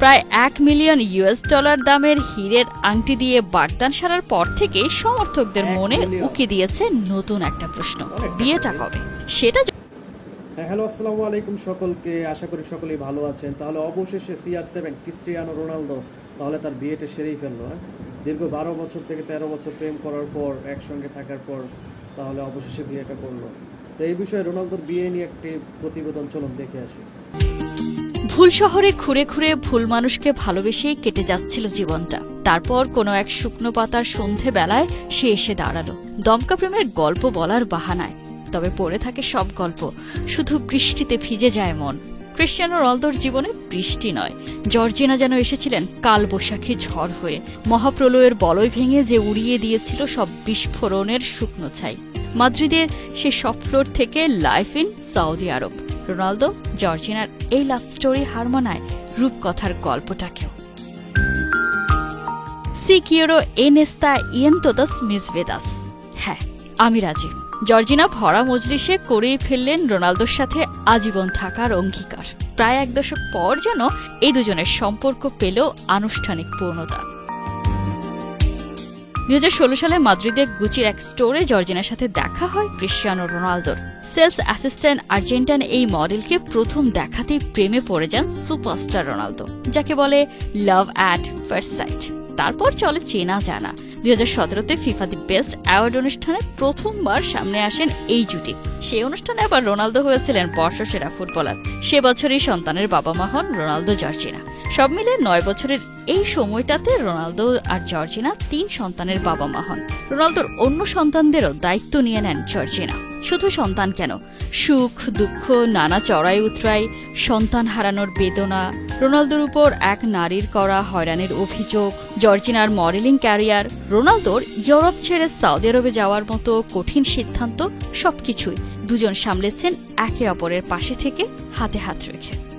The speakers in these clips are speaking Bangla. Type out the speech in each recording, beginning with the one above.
প্রায় এক মিলিয়ন ইউএস ডলার দামের হীরের আংটি দিয়ে বাগদান সারার পর থেকে সমর্থকদের মনে উকি দিয়েছে নতুন একটা প্রশ্ন। বিয়েটা কবে? সেটা হ্যাঁ হ্যালো আসসালামু আলাইকুম সকলকে। আশা করি সকলেই ভালো আছেন। তাহলে অবশেষে সিআর সেভেন ক্রিস্টিয়ানো রোনালদো তাহলে তার বিয়েটা সেরেই ফেলল হ্যাঁ? দীর্ঘ বারো বছর থেকে তেরো বছর প্রেম করার পর একসঙ্গে থাকার পর তাহলে অবশেষে বিয়েটা করল। তো এই বিষয়ে রোনালদোর বিয়ে নিয়ে একটি প্রতিবেদন চলুন দেখে আসি। ভুল শহরে ঘুরে ঘুরে ভুল মানুষকে ভালোবেসেই কেটে যাচ্ছিল জীবনটা। তারপর কোনো এক শুকনো পাতার সন্ধে বেলায় সে এসে দাঁড়াল। দমকা প্রেমের গল্প বলার বাহানায়। তবে পড়ে থাকে সব গল্প। শুধু বৃষ্টিতে ভিজে যায় মন। ক্রিশ্চিয়ানো রোনালদোর জীবনে বৃষ্টি নয়। জর্জিনা যেন এসেছিলেন কাল বৈশাখী ঝড় হয়ে। মহাপ্রলয়ের বলয় ভেঙে যে উড়িয়ে দিয়েছিল সব বিস্ফোরণের শুকনো ছাই। মাদ্রিদের সে সব ফ্লোর থেকে life in Saudi Arab. Ronaldo, জর্জিনার এই লাভ স্টোরি হারমোনায় রূপকথার গল্পটাকেও। সি কিওরো এন এস্তা ইয়েন মিস ভেদাস। হ্যাঁ আমি রাজি জর্জিনা ভরা মজলিসে করেই ফেললেন রোনালদোর সাথে আজীবন থাকার অঙ্গীকার। প্রায় এক দশক পর যেন এই দুজনের সম্পর্ক পেল আনুষ্ঠানিক পূর্ণতা। দুই হাজার ষোলো সালে মাদ্রিদের গুচির এক স্টোরে জর্জিনার সাথে দেখা হয় ক্রিশ্চিয়ানো রোনালদোর। সেলস অ্যাসিস্ট্যান্ট আর্জেন্টাইন এই মডেলকে প্রথম দেখাতেই প্রেমে পড়ে যান সুপারস্টার রোনালদো, যাকে বলে লাভ অ্যাট ফার্স্ট সাইট। তারপর চলে চেনা জানা। দুই হাজার সতেরোতে ফিফা দি বেস্ট অ্যাওয়ার্ড অনুষ্ঠানে প্রথমবার সামনে আসেন এই জুটি। সেই অনুষ্ঠানে আবার রোনালদো হয়েছিলেন বর্ষসেরা ফুটবলার। সে বছরই সন্তানের বাবা মা হন রোনালদো জর্জিনা। সব মিলে নয় বছরের এই সময়টাতে রোনালদো আর জর্জিনা তিন সন্তানের বাবা মা হন। রোনালদোর অন্য সন্তানদেরও দায়িত্ব নিয়ে নেন জর্জিনা। শুধু সন্তান কেন? সুখ, দুঃখ, নানা চড়াই উতরাই সন্তান হারানোর বেদনা, রোনালদোর উপর এক নারীর করা হয়রানির অভিযোগ, জর্জিনার মডেলিং ক্যারিয়ার, রোনালদোর ইউরোপ ছেড়ে সৌদি আরবে যাওয়ার মতো কঠিন সিদ্ধান্ত সবকিছুই দুজন সামলেছেন একে অপরের পাশে থেকে হাতে হাত রেখে।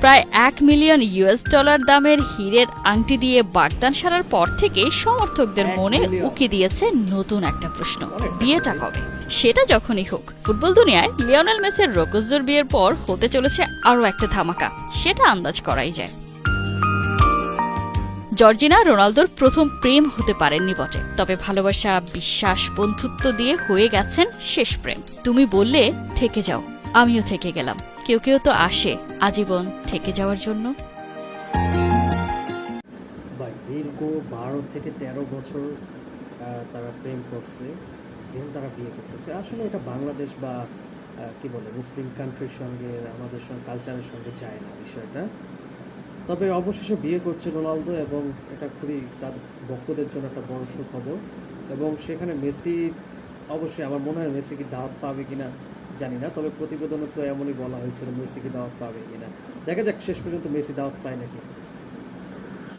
প্রায় এক মিলিয়ন ইউএস ডলার দামের হীরের আংটি দিয়ে বাগদান সারার পর থেকে সমর্থকদের মনে উকি দিয়েছে নতুন একটা প্রশ্ন। বিয়েটা কবে? সেটা যখনই হোক ফুটবল দুনিয়ায় লিওনেল মেসির রোকজোর বিয়ের পর হতে চলেছে আরও একটা ধামাকা সেটা আন্দাজ করাই যায়। জর্জিনা রোনালদোর প্রথম প্রেম হতে পারেননি বটে তবে ভালোবাসা বিশ্বাস বন্ধুত্ব দিয়ে হয়ে গেছেন শেষ প্রেম। তুমি বললে থেকে যাও আমিও থেকে গেলাম। কেউ কেউ তো আসে আজীবন থেকে যাওয়ার জন্য। দীর্ঘ বারো থেকে তেরো বছর তারা প্রেম করছে, দেন তারা বিয়ে করতেছে। আসলে এটা বাংলাদেশ বা কি বলে, মুসলিম কান্ট্রির সঙ্গে, আমাদের সঙ্গে কালচারের সঙ্গে যায় না বিষয়টা। তবে অবশেষে বিয়ে করছে রোনালদো এবং এটা খুবই তার ভক্তদের জন্য একটা বড় সুখবর। এবং সেখানে মেসি, অবশ্যই আমার মনে হয় মেসি কি দাওয়াত পাবে কিনা জানি না, তবে প্রতিবেদনে তো এমনই বলা হয়েছিল, মেসিকে দাওয়াত পাবে কিনা। দেখা যাক, শেষ পর্যন্ত মেসি দাওয়াত পায় নাকি।